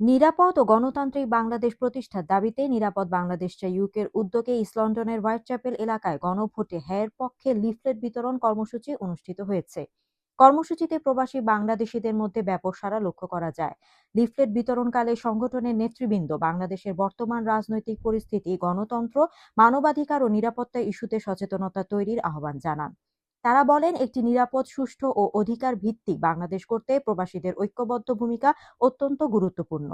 নিরাপদ ও গণতান্ত্রিক বাংলাদেশ প্রতিষ্ঠার দাবিতে নিরাপদ বাংলাদেশ ইউকের উদ্যোগে ইস্ট লন্ডনের হোয়াইট চ্যাপেল এলাকায় গণভোটে হ্যায়ের পক্ষে লিফলেট বিতরণ কর্মসূচি অনুষ্ঠিত হয়েছে। কর্মসূচিতে প্রবাসী বাংলাদেশিদের মধ্যে ব্যাপক সারা লক্ষ্য করা যায়। লিফলেট বিতরণকালে সংগঠনের নেতৃবৃন্দ, বাংলাদেশের বর্তমান রাজনৈতিক পরিস্থিতি, গণতন্ত্র, মানবাধিকার ও নিরাপত্তা ইস্যুতে সচেতনতা তৈরির আহ্বান জানান। তারা বলেন, একটি নিরাপদ, সুষ্ঠু ও অধিকার ভিত্তিক বাংলাদেশ করতে প্রবাসীদের ঐক্যবদ্ধ ভূমিকা অত্যন্ত গুরুত্বপূর্ণ।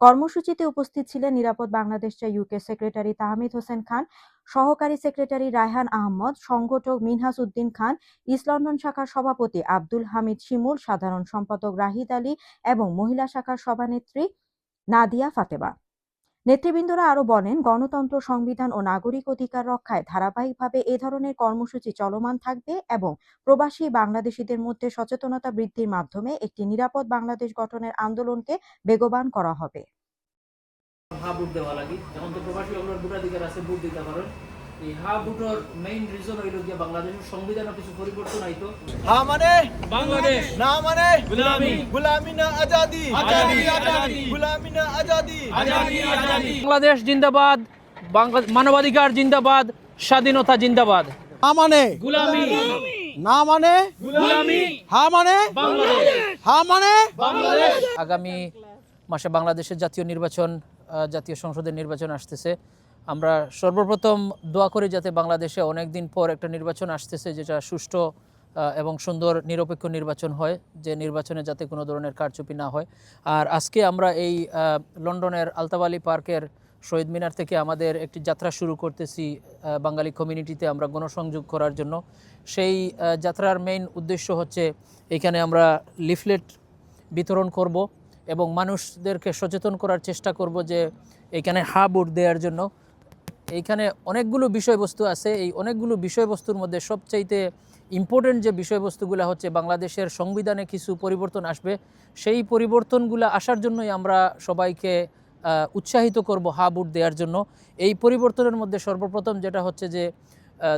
কর্মসূচিতে উপস্থিত ছিলেন নিরাপদ বাংলাদেশ চাই ইউকে সেক্রেটারি তাহমিদ হোসেন খান, সহকারী সেক্রেটারি রায়হান আহমদ, সংগঠক মিনহাস উদ্দিন খান, ইস্ট লন্ডন শাখার সভাপতি আব্দুল হামিদ শিমুল, সাধারণ সম্পাদক রাহিদ আলী এবং মহিলা শাখার সভানেত্রী নাদিয়া ফাতেমা। নেতৃবৃন্দরা আরও বলেন, গণতন্ত্র, সংবিধান ও নাগরিক অধিকার রক্ষায় ধারাবাহিকভাবে এ ধরনের কর্মসূচি চলমান থাকবে এবং প্রবাসী বাংলাদেশিদের মধ্যে সচেতনতা বৃদ্ধির মাধ্যমে একটি নিরাপদ বাংলাদেশ গঠনের আন্দোলনকে বেগবান করা হবে। দেওয়া লাগে। তো প্রবাসী আছে দিতে পারেন। মেইন রিজন বাংলাদেশের সংবিধানে কিছু পরিবর্তন হা মানে? বাংলাদেশ। না মানে? গুলামি। গুলামি না আজাদি। আজাদি আজাদি। গুলামি না আজাদি। আজাদি আজাদি। বাংলাদেশ জিন্দাবাদ মানবাধিকার জিন্দাবাদ স্বাধীনতা জিন্দাবাদ। হা মানে? গুলামি। না মানে? গুলামি। হা মানে? বাংলাদেশ। হা মানে? বাংলাদেশ। আগামী মাসে বাংলাদেশের জাতীয় নির্বাচন জাতীয় সংসদের নির্বাচন আসতেছে। আমরা সর্বপ্রথম দোয়া করি যাতে বাংলাদেশে অনেক দিন পর একটা নির্বাচন আসতেছে যেটা সুষ্ঠু এবং সুন্দর, নিরপেক্ষ নির্বাচন হয়, যে নির্বাচনে যাতে কোনো ধরনের কারচুপি না হয়। আর আজকে আমরা এই লন্ডনের আলতাবালি পার্কের শহীদ মিনার থেকে আমাদের একটি যাত্রা শুরু করতেছি বাঙালি কমিউনিটিতে আমরা গণসংযোগ করার জন্য। সেই যাত্রার মেইন উদ্দেশ্য হচ্ছে এখানে আমরা লিফলেট বিতরণ করব এবং মানুষদেরকে সচেতন করার চেষ্টা করব যে এখানে হা ভোট দেওয়ার জন্য। এইখানে অনেকগুলো বিষয়বস্তু আছে। এই অনেকগুলো বিষয়বস্তুর মধ্যে সবচাইতে ইম্পর্টেন্ট যে বিষয়বস্তুগুলো হচ্ছে বাংলাদেশের সংবিধানে কিছু পরিবর্তন আসবে, সেই পরিবর্তনগুলো আসার জন্যই আমরা সবাইকে উৎসাহিত করব হা ভোট দেওয়ার জন্য। এই পরিবর্তনের মধ্যে সর্বপ্রথম যেটা হচ্ছে যে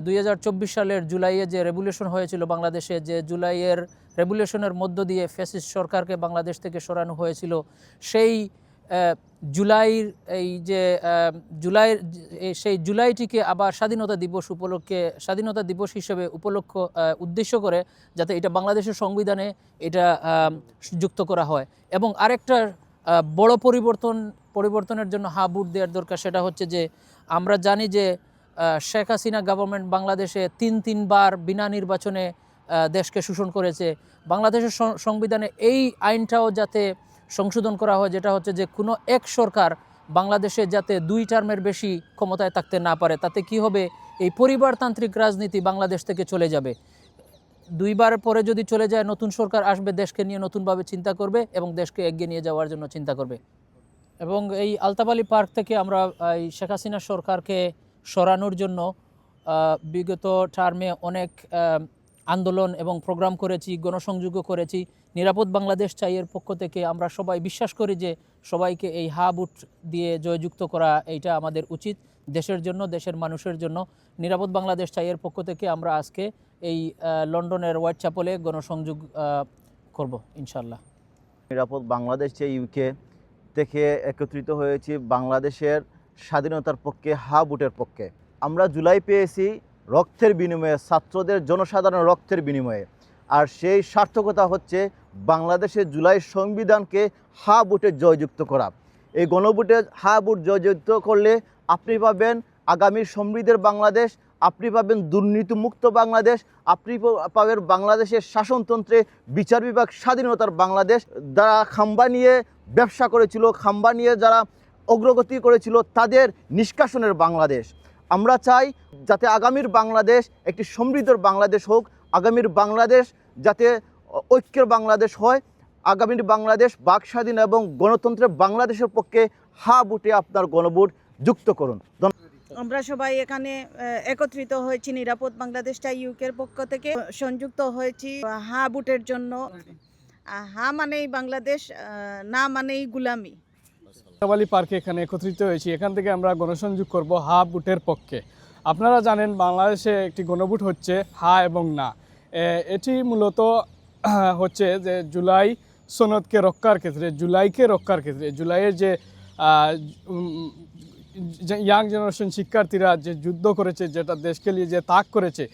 দুই হাজার চব্বিশ সালের জুলাইয়ে যে রেগুলেশন হয়েছিল বাংলাদেশে, যে জুলাইয়ের রেগুলেশনের মধ্য দিয়ে ফ্যাসিস্ট সরকারকে বাংলাদেশ থেকে সরানো হয়েছিল, সেই জুলাইর এই যে জুলাইয়ের সেই জুলাইটিকে আবার স্বাধীনতা দিবস উপলক্ষে, স্বাধীনতা দিবস হিসেবে উপলক্ষ উদ্দেশ্য করে যাতে এটা বাংলাদেশের সংবিধানে এটা যুক্ত করা হয়। এবং আরেকটা বড় পরিবর্তন, পরিবর্তনের জন্য হা বুট দেওয়ার দরকার সেটা হচ্ছে যে, আমরা জানি যে শেখ হাসিনা গভর্নমেন্ট বাংলাদেশে তিন, তিনবার বিনা নির্বাচনে দেশকে শোষণ করেছে। বাংলাদেশের সংবিধানে এই আইনটাও যাতে সংশোধন করা হয়, যেটা হচ্ছে যে কোনো এক সরকার বাংলাদেশে যাতে দুই টার্মের বেশি ক্ষমতায় থাকতে না পারে, তাতে কি হবে? এই পরিবারতান্ত্রিক রাজনীতি বাংলাদেশ থেকে চলে যাবে। দুইবার পরে যদি চলে যায়, নতুন সরকার আসবে, দেশকে নিয়ে নতুনভাবে চিন্তা করবে এবং দেশকে এগিয়ে নিয়ে যাওয়ার জন্য চিন্তা করবে। এবং এই আলতাবালি পার্ক থেকে আমরা, এই শেখ হাসিনা সরকারকে সরানোর জন্য বিগত টার্মে অনেক আন্দোলন এবং প্রোগ্রাম করেছি, গণসংযোগও করেছি। নিরাপদ বাংলাদেশ চাইয়ের পক্ষ থেকে আমরা সবাই বিশ্বাস করি যে সবাইকে এই হা বুট দিয়ে জয়যুক্ত করা এইটা আমাদের উচিত, দেশের জন্য, দেশের মানুষের জন্য। নিরাপদ বাংলাদেশ চাইয়ের পক্ষ থেকে আমরা আজকে এই লন্ডনের হোয়াইট চ্যাপলে গণসংযোগ করব ইনশাল্লাহ নিরাপদ বাংলাদেশ যে ইউকে থেকে একত্রিত হয়েছি বাংলাদেশের স্বাধীনতার পক্ষে হা বুটের পক্ষে। আমরা জুলাই পেয়েছি রক্তের বিনিময়ে, ছাত্রদের জনসাধারণের রক্তের বিনিময়ে। আর সেই সার্থকতা হচ্ছে বাংলাদেশের জুলাই সংবিধানকে হা বুটে জয়যুক্ত করা। এই গণভোটে হা বুট জয়যুক্ত করলে আপনি পাবেন আগামী সমৃদ্ধের বাংলাদেশ, আপনি পাবেন দুর্নীতিমুক্ত বাংলাদেশ, আপনি পাবেন বাংলাদেশের শাসনতন্ত্রে বিচার বিভাগ স্বাধীনতার বাংলাদেশ যারা খাম্বা নিয়ে ব্যবসা করেছিল, খাম্বা নিয়ে যারা অগ্রগতি করেছিল, তাদের নিষ্কাশনের বাংলাদেশ। আমরা চাই যাতে আগামীর বাংলাদেশ একটি সমৃদ্ধর বাংলাদেশ হোক, আগামীর বাংলাদেশ যাতে ঐক্যের বাংলাদেশ হয়, আগামীর বাংলাদেশ বাক স্বাধীন এবং গণতন্ত্রের বাংলাদেশের পক্ষে হা বুটে আপনার গণভোট যুক্ত করুন। আমরা সবাই এখানে একত্রিত হয়েছি, নিরাপদ বাংলাদেশটা ইউকের পক্ষ থেকে সংযুক্ত হয়েছি। হা বুটের জন্য হা মানেই বাংলাদেশ না মানেই গুলামি। কাবালি পার্কে এখানে একত্রিত হয়েছি। এখান থেকে আমরা গণসংযোগ করব হা বুটের পক্ষে। আপনারা জানেন বাংলাদেশে একটি গণভোট হচ্ছে হা এবং না। এটি মূলত হচ্ছে যে জুলাই সনদকে রক্ষার ক্ষেত্রে, জুলাইকে রক্ষার ক্ষেত্রে, জুলাইয়ের যে ইয়াং জেনারেশন শিক্ষার্থীরা যে যুদ্ধ করেছে, যেটা দেশকে নিয়ে যে তাক করেছে,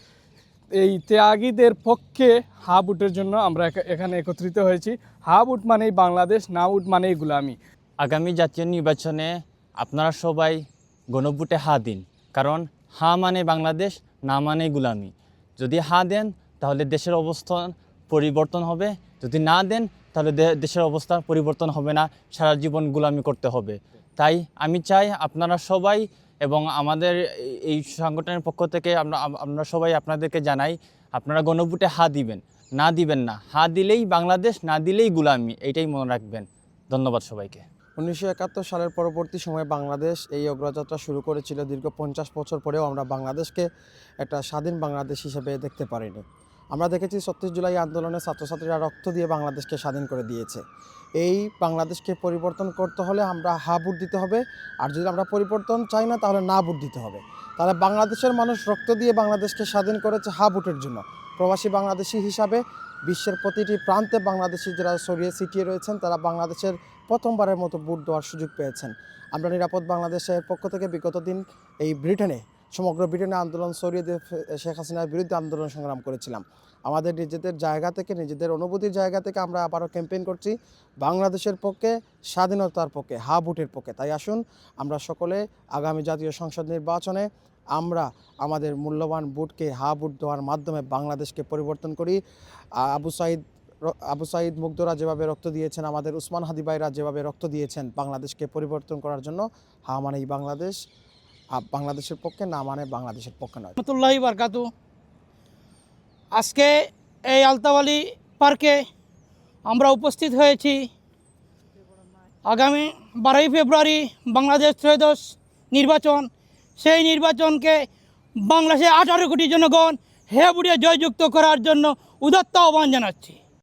এই ত্যাগীদের পক্ষে হাব উটের জন্য আমরা এখানে একত্রিত হয়েছি। হাব উট মানেই বাংলাদেশ, না উট মানেই গুলামি। আগামী জাতীয় নির্বাচনে আপনারা সবাই গণভোটে হা দিন। কারণ হা মানে বাংলাদেশ, না মানে গুলামি। যদি হা দেন, তাহলে দেশের অবস্থান পরিবর্তন হবে। যদি না দেন, তাহলে দেশের অবস্থা পরিবর্তন হবে না। সারা জীবন গুলামি করতে হবে। তাই আমি চাই আপনারা সবাই এবং আমাদের এই- সংগঠনের পক্ষ থেকে আমরা আমরা সবাই আপনাদেরকে জানাই, আপনারা গণভোটে হা দিবেন। না দিবেন না। হা দিলেই বাংলাদেশ, না দিলেই গুলামি। এইটাই মনে রাখবেন। ধন্যবাদ সবাইকে। উনিশশো একাত্তর সালের পরবর্তী সময়ে বাংলাদেশ এই অগ্রযাত্রা শুরু করেছিল। দীর্ঘ পঞ্চাশ বছর পরেও আমরা বাংলাদেশকে একটা স্বাধীন বাংলাদেশ হিসেবে দেখতে পারিনি। আমরা দেখেছি ছত্রিশ জুলাই আন্দোলনে ছাত্রছাত্রীরা রক্ত দিয়ে বাংলাদেশকে স্বাধীন করে দিয়েছে। এই বাংলাদেশকে পরিবর্তন করতে হলে আমরা হা ভোট দিতে হবে। আর যদি আমরা পরিবর্তন চাই না, তাহলে না ভোট দিতে হবে। তাহলে বাংলাদেশের মানুষ রক্ত দিয়ে বাংলাদেশকে স্বাধীন করেছে হা ভোটের জন্য। প্রবাসী বাংলাদেশি হিসাবে বিশ্বের প্রতিটি প্রান্তে বাংলাদেশি যারা ছড়িয়ে ছিটিয়ে রয়েছেন, তারা বাংলাদেশের প্রথমবারের মতো ভোট দেওয়ার সুযোগ পেয়েছেন। আমরা নিরাপদ বাংলাদেশের পক্ষ থেকে বিগত দিন এই ব্রিটেনে, সমগ্র ব্রিটেনে আন্দোলন ছড়িয়ে দিয়ে শেখ হাসিনার বিরুদ্ধে আন্দোলন সংগ্রাম করেছিলাম। আমাদের নিজেদের জায়গা থেকে, নিজেদের অনুভূতির জায়গা থেকে আমরা আবারও ক্যাম্পেইন করছি। বাংলাদেশের পক্ষে, স্বাধীনতার পক্ষে, হা ভোটের পক্ষে। তাই আসুন, আমরা সকলে আগামী জাতীয় সংসদ নির্বাচনে আমরা আমাদের মূল্যবান ভোটকে, হা ভোট দেওয়ার মাধ্যমে বাংলাদেশকে পরিবর্তন করি। আবু সাইদ আবু সাইদ মুগ্ধরা যেভাবে রক্ত দিয়েছেন, আমাদের উসমান হাদি ভাইরা যেভাবে রক্ত দিয়েছেন, বাংলাদেশকে পরিবর্তন করার জন্য, হা মানে বাংলাদেশ বাংলাদেশের পক্ষে না মানে বাংলাদেশের পক্ষে নয়। রহমতুল্লাহি বারকাতু। আজকে এই আলতাওয়ালি পার্কে আমরা উপস্থিত হয়েছি। আগামী বারোই ফেব্রুয়ারি বাংলাদেশ ত্রয়োদশ নির্বাচন। সেই নির্বাচনকে বাংলাদেশের আঠারো কোটি জনগণ হে বুড়িয়ে জয়যুক্ত করার জন্য উদাত্ত আহ্বান জানাচ্ছি।